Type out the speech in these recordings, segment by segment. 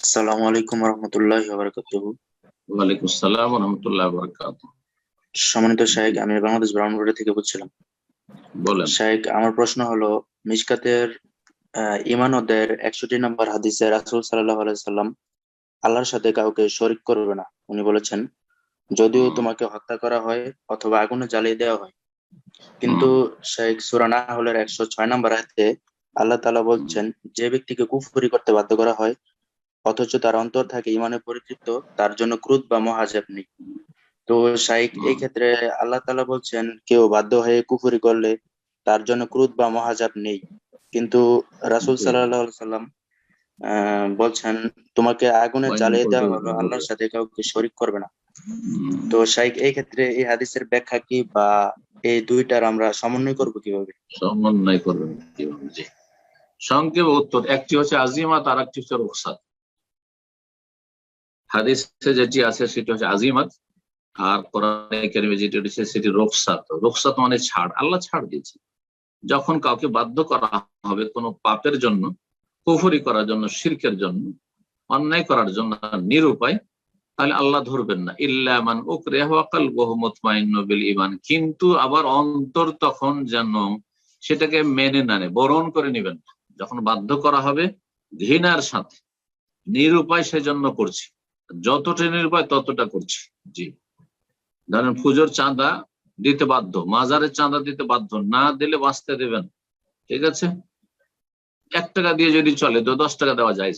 আসসালামু আলাইকুম রহমতুল্লাহ বারাকাতুহু। ওয়ালাইকুম আসসালাম রহমতুল্লাহ বরকাত সম্মানিত শাহেক আমি বাংলাদেশ ব্রাউনবাড়ি থেকে বলছিলাম। বলেন। শাহেক আমার প্রশ্ন হলো মিশকাতের ইমান অধ্যায়ের একষট্টি নম্বর হাদিসে রাসূল সাল্লাহ সাল্লাম আল্লাহর সাথে কাউকে শরিক করবে না। উনি বলেছেন যদিও তোমাকে হত্যা করা হয় অথবা আগুনে জ্বালিয়ে দেওয়া হয়। কিন্তু শাহেক সূরা নাহলের একশো ছয় নম্বর আয়াতে আল্লাহ তাআলা বলছেন যে ব্যক্তিকে কুফরি করতে বাধ্য করা হয় অথচ তার অন্তর থাকে ইমানে পরিতৃপ্ত তার জন্য ক্রোধ বা মহাজাব নেই। তো শাইক এই ক্ষেত্রে আল্লাহ তালা বলছেন কেউ বাধ্য হয়ে কুফরি করলে তার জন্য ক্রোধ বা মহাজাব নেই। কিন্তু রাসূল আলাইহি সাল্লাম বলছেন তোমাকে আগুনে জ্বালিয়ে দেওয়া হলো আল্লাহর সাথে কাউকে শরিক করবে না। তো শাইক এই ক্ষেত্রে এই হাদিসের ব্যাখ্যা কি বা এই দুইটার আমরা সমন্বয় করব কীভাবে? সমন্বয় করবেন কীভাবে? জি। সংক্ষেপ উত্তর একটি হচ্ছে আজিমাত আর একটি হচ্ছে রুখসাত। হাদিসে যেটি আছে, সেটি হচ্ছে আজিমাত। আর কোরআনে যেটি রয়েছে, সেটি রুখসাত। রুখসাত মানে ছাড়। আল্লাহ ছাড় দিয়েছে। যখন কাউকে বাধ্য করা হবে কোনো পাপের জন্য, কুফরি করার জন্য, শিরকের জন্য, অন্যায় করার জন্য নিরুপায়, তাহলে আল্লাহ ধরবেন না। ইল্লামান মুতমাইন্নু বিল ঈমান। কিন্তু আবার অন্তর তখন যেন সেটাকে মেনে না নেয়, বরণ করে নেবেন যখন বাধ্য করা হবে ঘৃণার সাথে, নিরুপায় সেজন্য করছি। যতটা নিরুপায় ততটা করছি, জি। ধরেন পুজোর চাঁদা দিতে বাধ্য, মাজারের চাঁদা দিতে বাধ্য, না দিলে বাঁচতে দেবেন ঠিক আছে? এক টাকা দিয়ে যদি চলে, তো দশ টাকা দেওয়া যায়।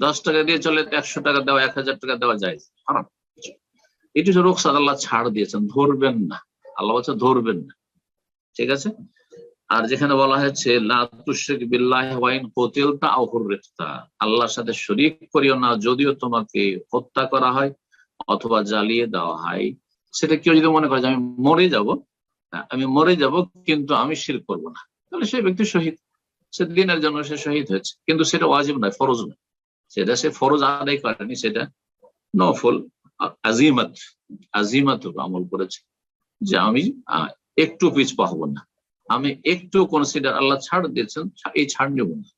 দশ টাকা দিয়ে চলে একশো টাকা দেওয়া, এক হাজার টাকা দেওয়া যায়। হারাম এটি হচ্ছে রোকসাদ আল্লাহ ছাড় দিয়েছেন, ধরবেন না। আল্লাহ বলছে ধরবেন না, ঠিক আছে? আর যেখানে বলা হয়েছে আল্লাহর সাথে শরীক করিও না, যদিও তোমাকে হত্যা করা হয় অথবা জ্বালিয়ে দেওয়া হয়। সেটা কেউ যদি মনে করে যে আমি মরে যাব আমি মরে যাব কিন্তু আমি শির করব না, তাহলে সেই ব্যক্তি শহীদ। সে দিনের জন্য সে শহীদ হয়েছে, কিন্তু সেটা ওয়াজিব নয়, ফরজ নয়। সেটা সে ফরজ আদায় করেনি, সেটা নফল, আজিমাত আজিমাত আমল করেছে যে আমি একটু পিছ পাবো না। আমি একটু কনসিডার আল্লাহ ছাড় দিয়েছেন, এই ছাড় নেব না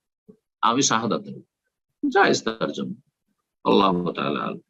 আমি শাহাদাত নেব যা তার জন্য আল্লাহ আলম।